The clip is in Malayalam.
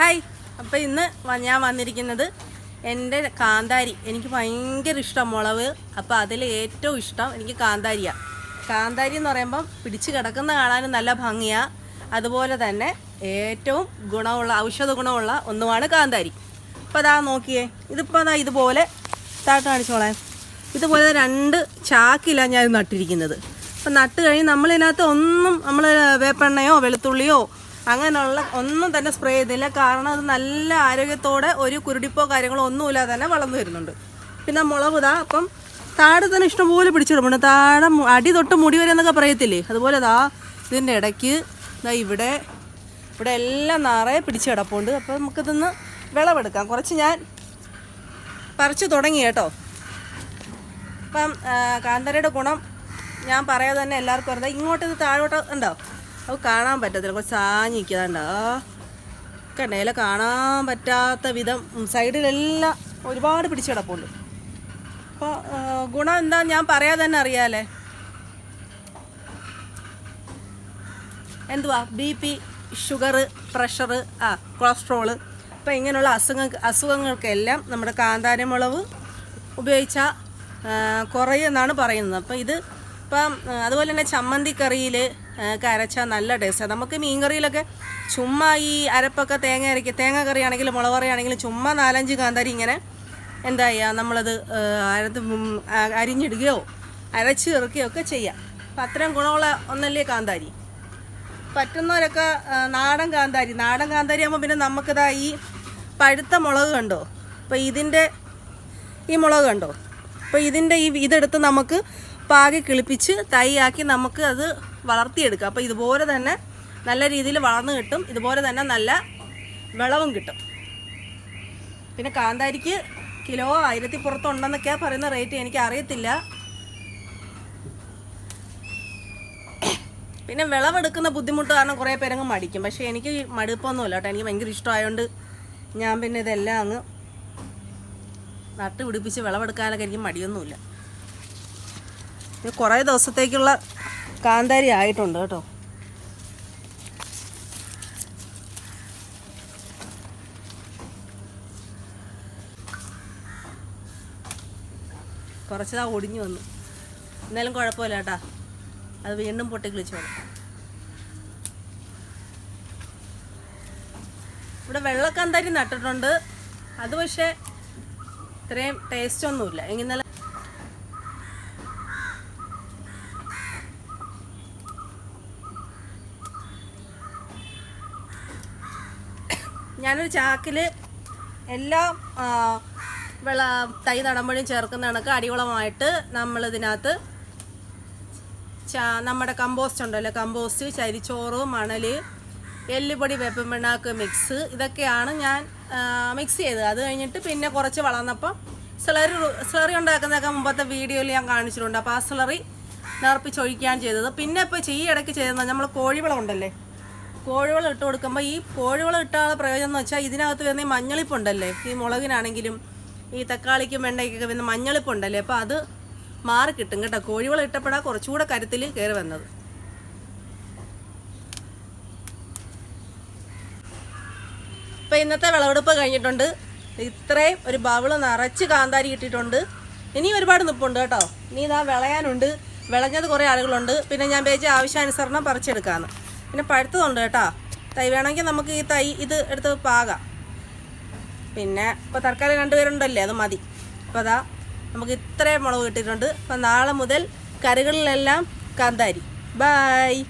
ഹായ്. അപ്പോൾ ഇന്ന് ഞാൻ വന്നിരിക്കുന്നത് എന്റെ കാന്താരി. എനിക്ക് ഭയങ്കര ഇഷ്ടം മുളവ് അപ്പോൾ അതിൽ ഏറ്റവും ഇഷ്ടം എനിക്ക് കാന്താരിയാണ് കാന്താരി എന്ന് പറയുമ്പം പിടിച്ച് കിടക്കുന്ന കാണാനും നല്ല ഭംഗിയാണ് അതുപോലെ തന്നെ ഏറ്റവും ഗുണമുള്ള ഔഷധ ഗുണമുള്ള ഒന്നുമാണ് കാന്താരി. അപ്പോൾ അതാ നോക്കിയേ. ഇതിപ്പോൾ അതാ ഇതുപോലെ താട്ട് കാണിച്ചോളാം ഇതുപോലെ രണ്ട് ചാക്കിലാണ് ഞാൻ നട്ടിരിക്കുന്നത്. അപ്പം നട്ട് കഴിഞ്ഞ് നമ്മളിതിനകത്ത് ഒന്നും നമ്മൾ വേപ്പെണ്ണയോ വെളുത്തുള്ളിയോ അങ്ങനെയുള്ള ഒന്നും തന്നെ സ്പ്രേ ചെയ്തില്ല. കാരണം അത് നല്ല ആരോഗ്യത്തോടെ ഒരു കുരുടിപ്പോ കാര്യങ്ങളോ ഒന്നുമില്ലാതെ തന്നെ വളർന്നു വരുന്നുണ്ട്. പിന്നെ മുളക് ഇതാ അപ്പം താഴെ തന്നെ ഇഷ്ടംപോലെ പിടിച്ചിടുമ്പോൾ താഴെ അടി തൊട്ട് മുടി വരെ എന്നൊക്കെ പറയത്തില്ലേ? അതുപോലെ ദാ ഇതിന്റെ ഇടയ്ക്ക് ദാ ഇവിടെ ഇവിടെ എല്ലാം നിറയെ പിടിച്ച് കിടപ്പുണ്ട്. അപ്പോൾ നമുക്കിതൊന്ന് വിളവെടുക്കാം. കുറച്ച് ഞാൻ പറിച്ചു തുടങ്ങി കേട്ടോ. അപ്പം കാന്താരയുടെ ഗുണം ഞാൻ പറയാതെ തന്നെ എല്ലാവർക്കും അറിയാം. ഇങ്ങോട്ട് ഇത് താഴോട്ട് ഉണ്ടോ? അത് കാണാൻ പറ്റത്തില്ല. കുറച്ച് സാഞ്ഞിക്കുന്നുണ്ടോ കണ്ടേല കാണാൻ പറ്റാത്ത വിധം സൈഡിലെല്ലാം ഒരുപാട് പിടിച്ച് അപ്പോൾ ഗുണം എന്താ ഞാൻ പറയാതെ തന്നെ അറിയാലേ എന്തുവാ? ബി പി ഷുഗർ പ്രഷർ ആ കൊളസ്ട്രോൾ. അപ്പോൾ ഇങ്ങനെയുള്ള അസുഖ അസുഖങ്ങൾക്കെല്ലാം നമ്മുടെ കാന്താരമുളക് ഉപയോഗിച്ചാൽ കുറയുമെന്നാണ് പറയുന്നത്. അപ്പോൾ ഇത് ഇപ്പം അതുപോലെ തന്നെ ചമ്മന്തി കറിയിൽ അരച്ചാൽ നല്ല ടേസ്റ്റാണ് നമുക്ക് മീൻ കറിയിലൊക്കെ ചുമ്മാ ഈ അരപ്പൊക്കെ തേങ്ങ അരയ്ക്കുക തേങ്ങ കറിയാണെങ്കിലും മുളക് കറിയാണെങ്കിലും ചുമ്മാ നാലഞ്ച് കാന്താരി ഇങ്ങനെ എന്താ ചെയ്യുക നമ്മളത് അരത്ത് അരിഞ്ഞിടുകയോ അരച്ച് ഇറക്കുകയോ ഒക്കെ ചെയ്യാം. അപ്പം അത്രയും ഗുണമുള്ള ഒന്നല്ലേ കാന്താരി? പറ്റുന്നവരൊക്കെ നാടൻ കാന്താരി നാടൻ കാന്താരി ആകുമ്പോൾ പിന്നെ നമുക്കിതാ ഈ പഴുത്ത മുളക് കണ്ടോ? അപ്പോൾ ഇതിന്റെ ഈ മുളക് കണ്ടോ? അപ്പോൾ ഇതിന്റെ ഈ ഇതെടുത്ത് നമുക്ക് പാകി കിളിപ്പിച്ച് തൈയാക്കി നമുക്ക് അത് വളർത്തിയെടുക്കാം. അപ്പോൾ ഇതുപോലെ തന്നെ നല്ല രീതിയിൽ വളർന്നു കിട്ടും. ഇതുപോലെ തന്നെ നല്ല വിളവും കിട്ടും. പിന്നെ കാന്താരിക്ക് കിലോ ആയിരത്തി പുറത്തുണ്ടെന്നൊക്കെയാണ് പറയുന്ന റേറ്റ് എനിക്ക് അറിയത്തില്ല. പിന്നെ വിളവെടുക്കുന്ന ബുദ്ധിമുട്ട് കാരണം കുറേ പേരങ്ങ് മടിക്കും. പക്ഷേ എനിക്ക് മടുപ്പൊന്നുമില്ല കേട്ടോ. എനിക്ക് ഭയങ്കര ഇഷ്ടമായതുകൊണ്ട് ഞാൻ പിന്നെ ഇതെല്ലാം അങ്ങ് നട്ട് പിടിപ്പിച്ച് വിളവെടുക്കാനൊക്കെ എനിക്ക് മടിയൊന്നുമില്ല. ഇത് കുറേ ദിവസത്തേക്കുള്ള കാന്താരി ആയിട്ടുണ്ട് കേട്ടോ. കുറച്ചതാ ഒടിഞ്ഞു വന്നു. എന്നാലും കുഴപ്പമില്ല കേട്ടാ. അത് വീണ്ടും പൊട്ടിക്കിളിച്ചോളും ഇവിടെ വെള്ളക്കാന്താരി നട്ടിട്ടുണ്ട്. അത് പക്ഷേ ഇത്രയും ടേസ്റ്റ് ഒന്നുമില്ല. ഞാനൊരു ചാക്കിൽ എല്ലാ വിള തൈ നടുമ്പോഴും ചേർക്കുന്ന കണക്ക് അടിവളമായിട്ട് നമ്മളിതിനകത്ത് ചാ- നമ്മുടെ കമ്പോസ്റ്റ് ഉണ്ടല്ലോ കമ്പോസ്റ്റ് ചരിച്ചോറ് മണൽ എല്ലുപൊടി വേപ്പൻ പിണ്ണാക്ക് മിക്സ് ഇതൊക്കെയാണ് ഞാൻ മിക്സ് ചെയ്തത്. അത് കഴിഞ്ഞിട്ട് പിന്നെ കുറച്ച് വളർന്നപ്പം സിളറി സിളറി ഉണ്ടാക്കുന്നതൊക്കെ മുമ്പത്തെ വീഡിയോയിൽ ഞാൻ കാണിച്ചിട്ടുണ്ട്. അപ്പോൾ ആ സിളറി നിറപ്പിച്ചൊഴിക്കുകയാണ് ചെയ്തത്. പിന്നെ ഇപ്പോൾ ചെയ്യ ഇടയ്ക്ക് ചെയ്തത് നമ്മൾ കോഴിവളം ഉണ്ടല്ലേ? കോഴിവളം ഇട്ട് കൊടുക്കുമ്പോൾ ഈ കോഴിവളം ഇട്ടാനുള്ള പ്രയോജനം എന്ന് വെച്ചാൽ ഇതിനകത്ത് വരുന്ന മഞ്ഞളിപ്പുണ്ടല്ലേ? ഈ മുളകിനാണെങ്കിലും ഈ തക്കാളിക്കും വെണ്ടയ്ക്കൊക്കെ വരുന്ന മഞ്ഞളിപ്പുണ്ടല്ലേ? അപ്പോൾ അത് മാറി കിട്ടും കേട്ടോ. കോഴിവളം ഇട്ടപ്പോഴാണ് കുറച്ചുകൂടെ കരുത്തിൽ കയറി വന്നത്. ഇപ്പം ഇന്നത്തെ വിളവെടുപ്പ് കഴിഞ്ഞിട്ടുണ്ട്. ഇത്രയും ഒരു ബവിൾ നിറച്ച് കാന്താരി കിട്ടിയിട്ടുണ്ട്. ഇനിയും ഒരുപാട് നിപ്പുണ്ട് കേട്ടോ. ഇനി ഇതാ വിളയാനുണ്ട്. വിളഞ്ഞത് കുറേ ആളുകളുണ്ട്. പിന്നെ ഞാൻ പേജ് ആവശ്യാനുസരണം പറിച്ചെടുക്കാമെന്ന് പിന്നെ പഴുത്തതുണ്ട് കേട്ടോ. തൈ വേണമെങ്കിൽ നമുക്ക് ഈ തൈ ഇത് എടുത്ത് പാകാം. പിന്നെ ഇപ്പോൾ തൽക്കാലം രണ്ടുപേരുണ്ടല്ലേ അത് മതി. അപ്പോൾ അതാ നമുക്ക് ഇത്രയും മുളക് കിട്ടിയിട്ടുണ്ട്. അപ്പോൾ നാളെ മുതൽ കറികളിലെല്ലാം കാന്താരി. ബായ്